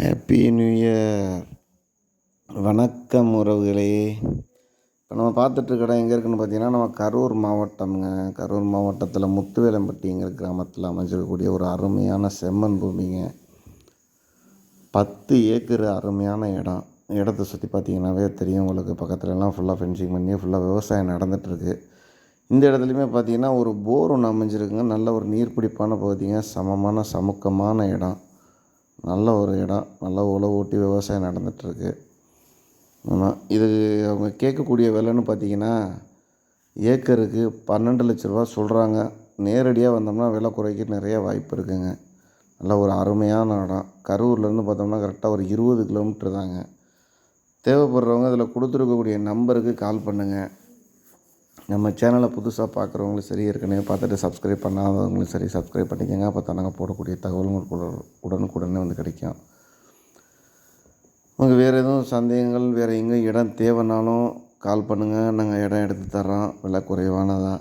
Happy new year வணக்கம் உறவுகளே. இப்போ நம்ம பார்த்துட்ருக்க இடம் எங்கே இருக்குன்னு பார்த்தீங்கன்னா நம்ம கரூர் மாவட்டம்ங்க. கரூர் மாவட்டத்தில் முத்துவேலம்பட்டிங்கிற கிராமத்தில் அமைஞ்சிருக்கக்கூடிய ஒரு அருமையான செம்மண் பூமிங்க. பத்து ஏக்கர் அருமையான இடம். இடத்த சுற்றி பார்த்தீங்கன்னாவே தெரியும் உங்களுக்கு. பக்கத்துலலாம் ஃபுல்லாக ஃபென்சிங் பண்ணி ஃபுல்லாக விவசாயம் நடந்துகிட்ருக்கு இந்த இடத்துலையுமே பார்த்தீங்கன்னா ஒரு போர் ஒன்று அமைஞ்சிருக்குங்க. நல்ல ஒரு நீர்பிடிப்பான பகுதிங்க. சமமான சமுக்கமான இடம். நல்ல ஒரு இடம் நல்லா உழவு ஓட்டி விவசாயம் நடந்துகிட்ருக்கு ஆமாம் இது அவங்க கேட்கக்கூடிய விலைன்னு பார்த்தீங்கன்னா ஏக்கருக்கு பன்னெண்டு லட்ச ரூபா சொல்கிறாங்க நேரடியாக வந்தோம்னா விலை குறைக்க நிறைய வாய்ப்பு இருக்குங்க. நல்ல ஒரு அருமையான இடம். கரூர்லேருந்து பார்த்தோம்னா கரெக்டாக ஒரு இருபது கிலோமீட்டர் தாங்க. தேவைப்படுறவங்க இதில் கொடுத்துருக்கக்கூடிய நம்பருக்கு கால் பண்ணுங்கள் நம்ம சேனலை புதுசாக பார்க்குறவங்களும் சரி ஏற்கனவே பார்த்துட்டு சப்ஸ்கிரைப் பண்ணாதவங்களும் சரி சப்ஸ்கிரைப் பண்ணிக்கோங்க. அப்போ தான் நாங்கள் போடக்கூடிய தகவல்கள் உடனுக்குடனே வந்து கிடைக்கும். உங்களுக்கு வேறு எதுவும் சந்தேகங்கள் வேறு எங்கே இடம் தேவைன்னாலும் கால் பண்ணுங்கள் நாங்கள் இடம் எடுத்து தர்றோம். விலை குறைவானதாக